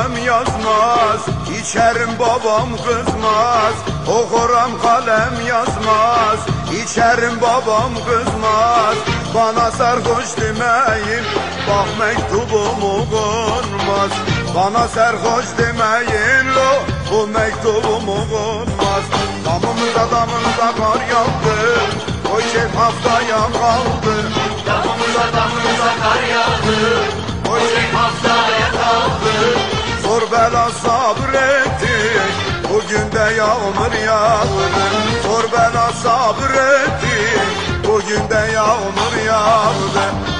Kalem yazmaz İçerim babam kızmaz Okuram kalem yazmaz İçerim babam kızmaz. Bana sarhoş demeyin Bak mektubum okunmaz Bana sarhoş demeyin lo Bu mektubum okunmaz Damımıza damımıza kar yağdı O şef haftaya kaldı. Damımıza damımıza kar yağdı yağmur yağdı Zor bela sabrettik Bugün de yağmur yağdı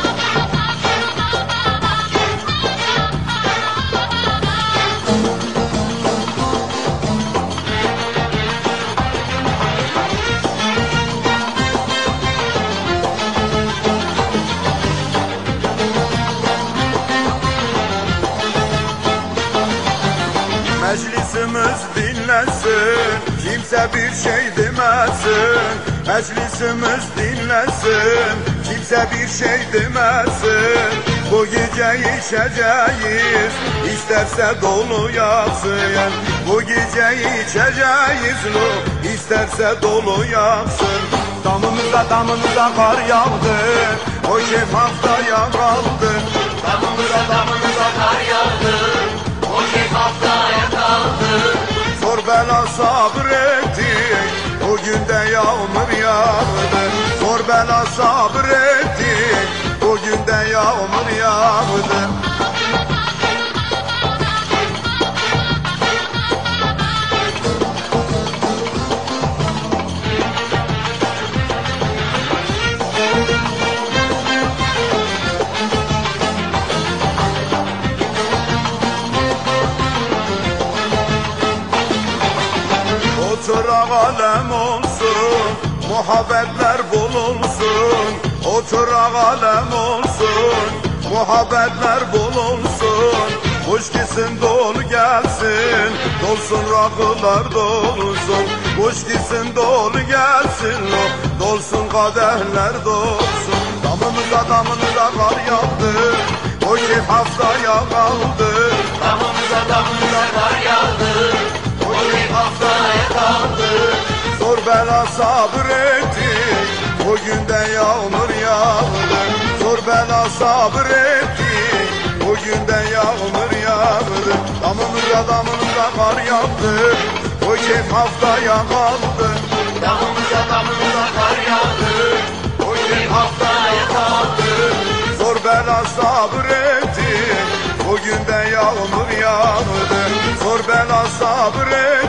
Meclisimiz dinlensin. Kimse bir şey demesin. Meclisimiz dinlensin. Kimse bir şey demesin. Bu gece içeceğiz. İsterse dolu yaksın Bu gece içeceğiz. Lo İsterse dolu yaksın Damımıza damımıza kar yağdı. O şef haftaya sabrettik. Bugün de yağmur yağdı. Zor bela sabrettik. Bugün de yağmur yağdı Oturak alem olsun Muhabbetler bulunsun Oturak alem olsun Muhabbetler bulunsun Kuş gitsin dol gelsin Dolsun rakılar dolsun Kuş gitsin dol gelsin Dolsun kadehler dolsun. Damımıza damımıza kar yağdı O şef haftaya kaldı damımıza bela sabrettik Bugün de yağmur yağdı. Zor bela sabrettik Bugün de yağmur yağdı. Damımıza damımıza kar yağdı O şef haftaya kaldı. Damımıza damımıza kar yağdı O şef haftaya kaldı. Zor bela sabrettik Bugün de yağmur yağdı. Zor bela sabrettik